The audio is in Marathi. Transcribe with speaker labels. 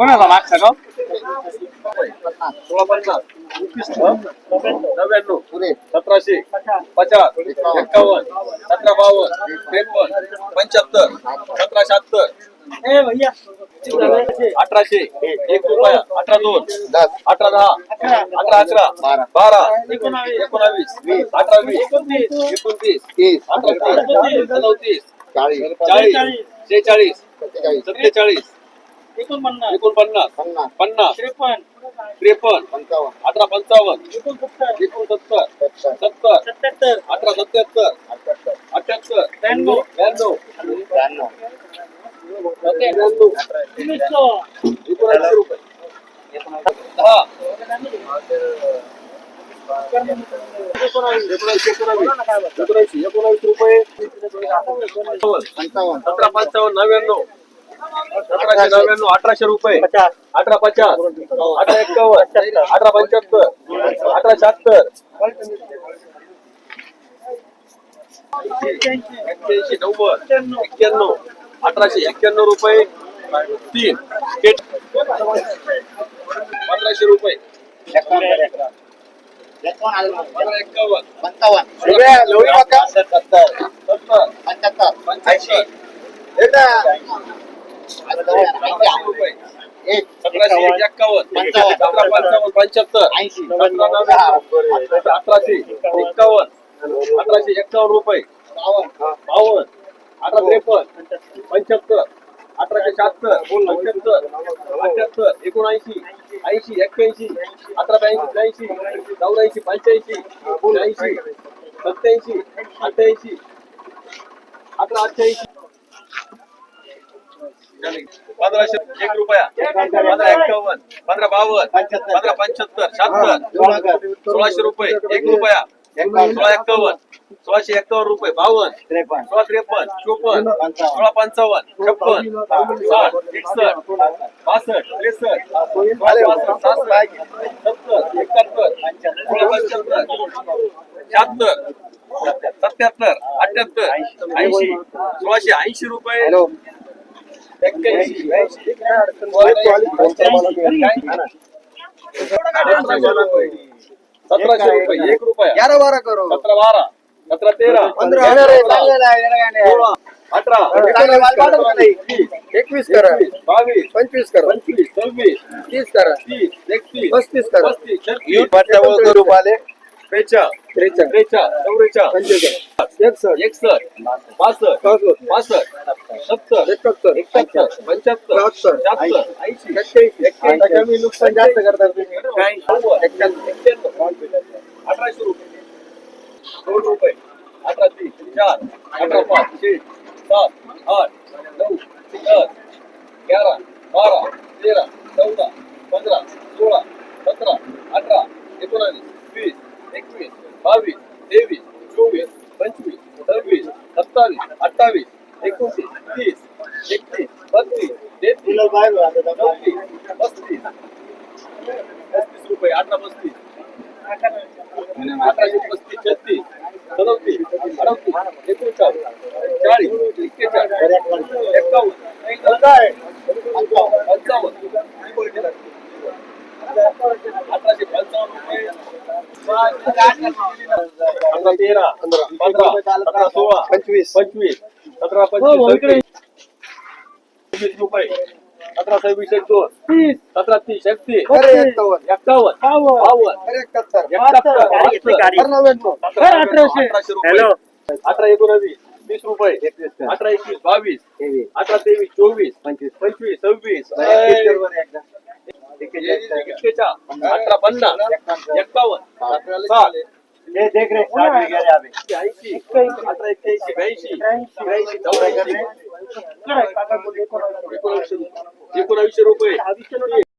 Speaker 1: कोणाला मागचा का
Speaker 2: सोळा पन्नास नव्याण्णव सतराशे पचास एक्कावन्न सतरा बावन्न त्रेपन्न पंच्याहत्तर सतरा शहात्तर अठराशे एक रुपया अठरा दोन अठरा दहा अठरा अकरा बारा एकोणावीस अठरा वीस एकोणतीस अठरा तीस चाळीस चाळीस शेहेचाळीस सत्तेचाळीस एकोणपन्नास पन्नास. त्रेपन्न. अठरा पंचावन्न. एकोणसत्तर सत्तर. अठरा सत्याहत्तर. अठ्याहत्तर. ब्याण्णव. ब्याण्णव. एकोणऐंशी रुपये. दहा. एकोणऐंशी. एकोणऐंशी एकोणऐंशी. एकोणऐंशी रुपये. सतरा पंचावन्न नव्याण्णव. सतराशे नव्याण्णव अठराशे रुपये. अठरा पचास. अठरा एक्कावन्न. अठरा पंच्याहत्तर. अठरा शहात्तर. एक्क्याऐंशी नव्वद एक्क्याण्णव. अठराशे एक्क्याण्णव रुपये. तीन. पंधराशे रुपये. सत्तर. सत्तर पंच्याऐंशी. रुपये एक पंच्याहत्तर अठराशे एक्कावन्न अठराशे एक्कावन्न रुपये बावन्न अठरा त्रेपन्न पंच्याहत्तर अठराशे शहात्तर पंच्याहत्तर अठ्याहत्तर एकोणऐंशी ऐंशी एक्क्याऐंशी अठरा ब्याऐंशी त्र्याऐंशी चौऱ्याऐंशी पंच्याऐंशी एकोणऐंशी सत्याऐंशी अठ्ठ्याऐंशी अठरा अठ्ठ्याऐंशी पंधराशे एक रुपया पंधरा एक्कावन्न पंधरा बावन्न पंधरा पंच्याहत्तर शहात्तर सोळाशे रुपये एक रुपया. सोळा एक्कावन्न सोळाशे एक्कावन्न रुपये बावन्न सोळा त्रेपन्न चोपन्न सोळा पंचावन्न छप्पन साठ एकसष्ट बासष्ट त्रेसष्ट पासष्ट सहासष्ट सत्तर एकाहत्तर सोळा पंच्याहत्तर शहात्तर सत्याहत्तर अठ्याहत्तर ऐंशी सोळाशे ऐंशी रुपये. सतराशे रुपये एक रुपया.
Speaker 3: ग्यारह बारह करो
Speaker 2: सतरा बारा सतरा तेरा
Speaker 3: पंधरा
Speaker 2: अठरा.
Speaker 3: एकवीस करा.
Speaker 2: बावीस
Speaker 3: पंचवीस करा.
Speaker 2: पंचवीस सव्वीस
Speaker 3: तीस करा.
Speaker 2: तीस एकतीस
Speaker 3: पस्तीस करा.
Speaker 2: पस्तीस
Speaker 3: रुपये नुकसान जास्त करतात
Speaker 2: अठराशे रुपये. दोन रुपये. अठरा तीन चार. अठरा पाच. छे सात. आठ. नऊ. दस. ग्यारा. बारा. तेरा. चौदा पंधरा सोळा सतरा अठरा एकोणावीस वीस एकवीस बावीस तेवीस चोवीस पंचवीस सव्वीस सत्तावीस अठ्ठावीस एकोणतीस तीस एकतीस बत्तीस तेहतीस चौतीस पस्तीस पस्तीस रुपये अठरा पस्तीस अठराशे पस्तीस छत्तीस सदोतीस अडतीस एकोणचाळीस चाळीस एक्केचाळीस एकावन्न पंचावन्न अठराशे पंचावन्न रुपये पंधरा तेरा पंधरा सतरा सोळा
Speaker 3: पंचवीस.
Speaker 2: पंचवीस सतरा पंचवीस सव्वीस सव्वीस रुपये सतरा सव्वीस एक दोन सतरा तीस एकतीस
Speaker 3: एक्कावन्न
Speaker 2: बावन्न.
Speaker 3: एकाहत्तर.
Speaker 2: अठराशे. रुपये. अठरा एकोणावीस तीस रुपये. अठरा एकवीस बावीस. अठरा तेवीस चोवीस. पंचवीस. पंचवीस सव्वीस. अठरा पन्नास. एक्कावन्न साठ ऐंशी अठरा एक्क्याऐंशी ब्याऐंशी त्र्याऐंशी चौऱ्याऐंशी. एकोणवीसशे रुपये एकोणावीसशे रुपये.